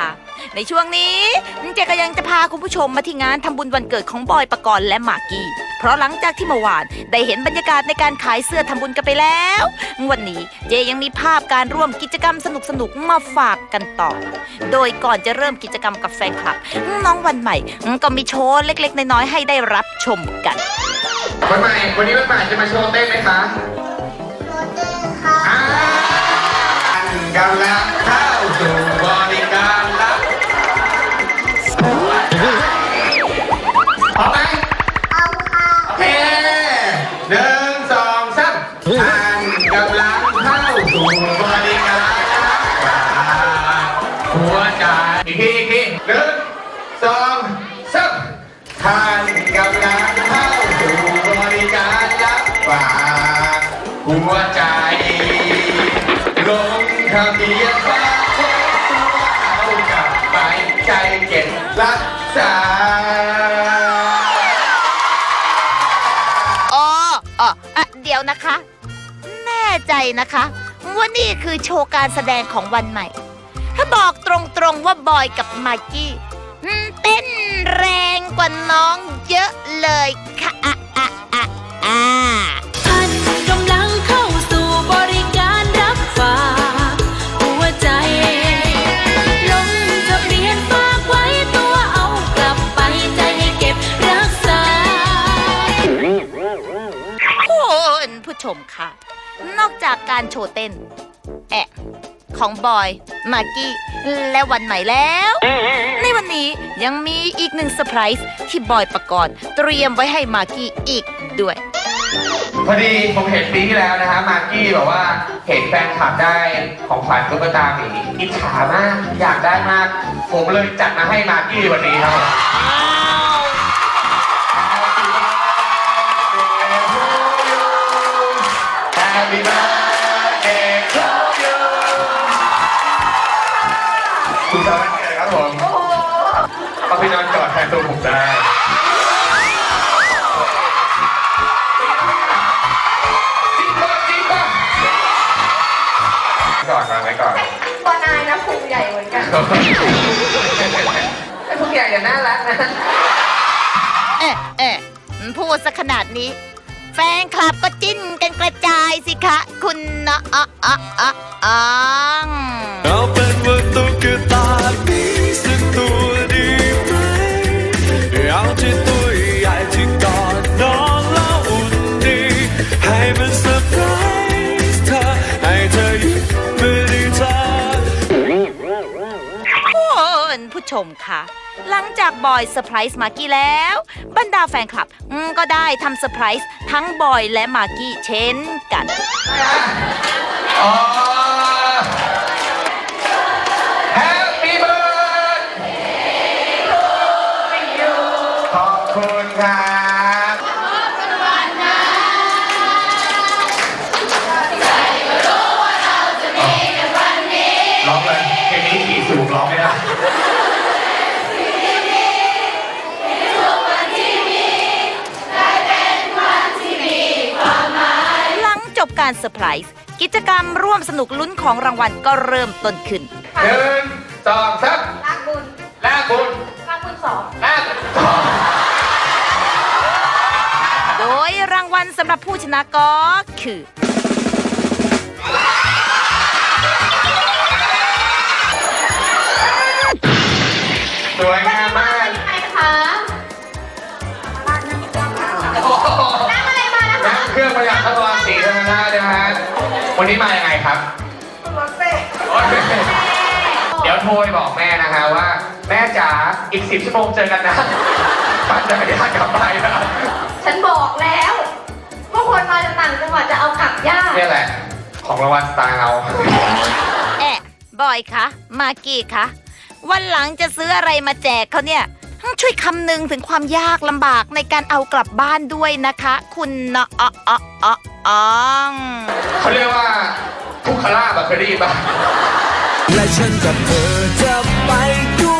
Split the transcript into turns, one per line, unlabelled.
ค่ะในช่วงนี้เจก็ยังจะพาคุณผู้ชมมาที่งานทำบุญวันเกิดของบอยปกรณ์และหมากกี้ เพราะหลังจากที่เมื่อวานได้เห็นบรรยากาศในการขายเสื้อทำบุญกันไปแล้ว วันนี้เจยังมีภาพการร่วมกิจกรรมสนุกๆมาฝากกันต่อ โดยก่อนจะเริ่มกิจกรรมกับแฟนคลับ น้องวันใหม่ก็มีโชว์เล็ก ๆ น้อยๆให้ได้รับชมกัน
วันใหม่วันนี้วันใหม่จะมาโชว์เต้นไหมคะอ่ากันแล้ว ทีอีกทีหนึ่งสองสามท่านกำลังเข้าสู่บริการรับฝากหัวใจลงทะเบียนฝากเช็คตัวเอากลับไปใจเก็บรักษา
อ๋ออ๋ออะเดี๋ยวนะคะ แน่ใจนะคะว่านี่คือโชว์การแสดงของวันใหม่ ถ้าบอกตรงๆว่าบอยกับมากกี้อืมเต้นแรงกว่าน้องเยอะเลยค่ะอะอะอะอะ
ท่านกำลังเข้าสู่บริการรับฝากหัวใจ ลงทะเบียนฝากไว้ตัวเอากลับไปใจให้เก็บรักษา
คุณผู้ชมค่ะ นอกจากการโชว์เต้น แอะ ของบอย มากกี้ และวันใหม่แล้ว ในวันนี้ยังมีอีกหนึ่งเซอร์ไพรส์ที่บอยประกรณ์เตรียมไว้ให้มากกี้อีกด้วย
พอดีผมเห็นปีที่แล้วนะฮะมากกี้บอกว่าเห็นแฟนคลับได้ของขวัญตุ๊กตาหมีอิจฉามากอยากได้มาก ผมเลยจัดมาให้มากกี้วันนี้ครับ Happy birthday คุณจอร์นเกิดครับผมเอาพี่นอนกอดแทนตัวผมได้จริงป่ะจริงป่ะก่อนวางไว้ก่อน
ตัวนายนะพุงใหญ่เหมือนกัน
แต่ทุกอย่างอย่าน่ารักนะ
เอ๊ะเอ๊ะพูดซะขนาดนี้ แฟนคลับก็จิ้นกันกระจายสิคะ คุณนะอะอะอะอะ
เอา
ชมค่ะ หลังจากบอยเซอร์ไพรส์มากกี้แล้ว บรรดาแฟนคลับก็ได้ทำเซอร์ไพรส์ทั้งบอยและมากกี้เช่นกัน
ขอบคุณค่ะา
รเซอร์ไพรส์กิจกรรมร่วมสนุกลุ้นของรางวัลก็เริ่มต้นขึ้น
หนึ่งสองสาม
ลากบุญ
ลากบุญ
ลากบุญสอง
ลากสอง
โดยรางวัลสำหรับผู้ชนะก็คือ
รม
สีธรรมราชนะฮะวันนี้มายังไงครับ
รถเฟ่
โอ๊ยเดี๋ยวโทรไปบอกแม่นะฮะว่า แม่จ๋าอีกสิบชั่วโมงเจอกันนะปั่นจักรยานกลับไปนะ
ฉันบอกแล้วว่าคนมาจากต่างจังหวัดจะเอากลับยาก
เนี่ยแหละ ของรางวัลสไตล์เรา
แอะบอยคะมากกี้คะวันหลังจะซื้ออะไรมาแจกเขาเนี่ย ช่วยคำนึงถึงความยากลำบากในการเอากลับบ้านด้วยนะคะ คุณนะอ๋ออ๋ออ๋ออ๋อ
เขาเรียกว่าทุกขลาบอะเคยได้ยินปะ
และฉันกับเธอจะไปด้วย